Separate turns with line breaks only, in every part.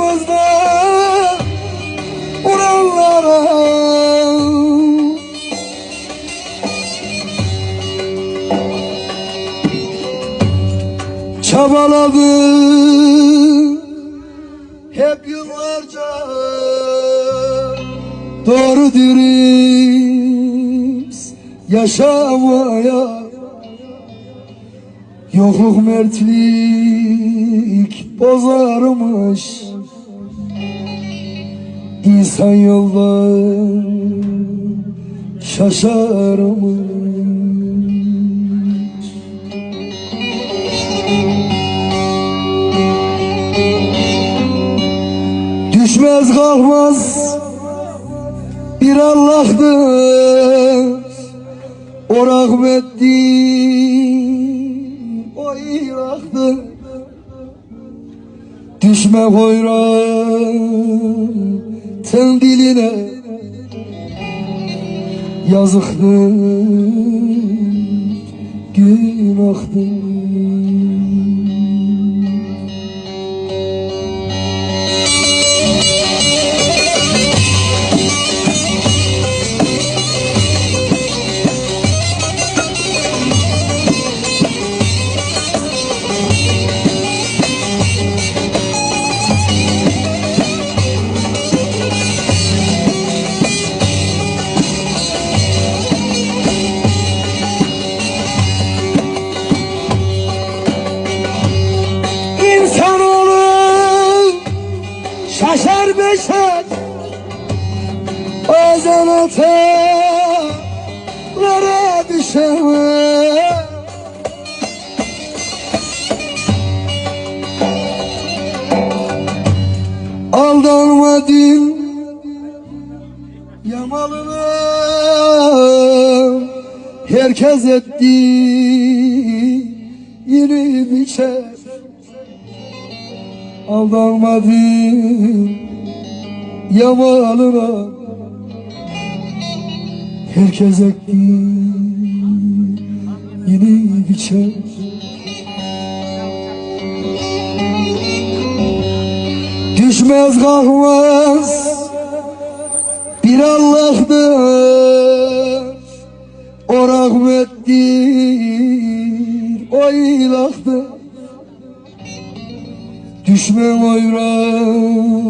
Yolumuzda Urallara Çabaladı Hep yıllarca. Doğru dürüst Yaşamaya Yokluk mertlik bozarmış. İnsan yoldan şaşarmış Düşmez kalkmaz bir Allah'dır O rahmetli o ilahtır Düşme hoyratın diline Yazıktır, günahtır şaşar beşer. Bazen hatalara düşer Aldanma din yamalına Herkes etti. Yeni biçer Aldanmadın yamalına Herkes ekti yeni biçer Düşmez kalkmaz bir Allah'dır. O rahmettir o ilahtır Düşme oyratın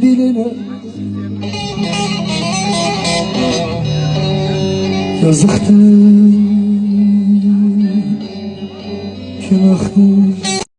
diline Yazıktır Günahtır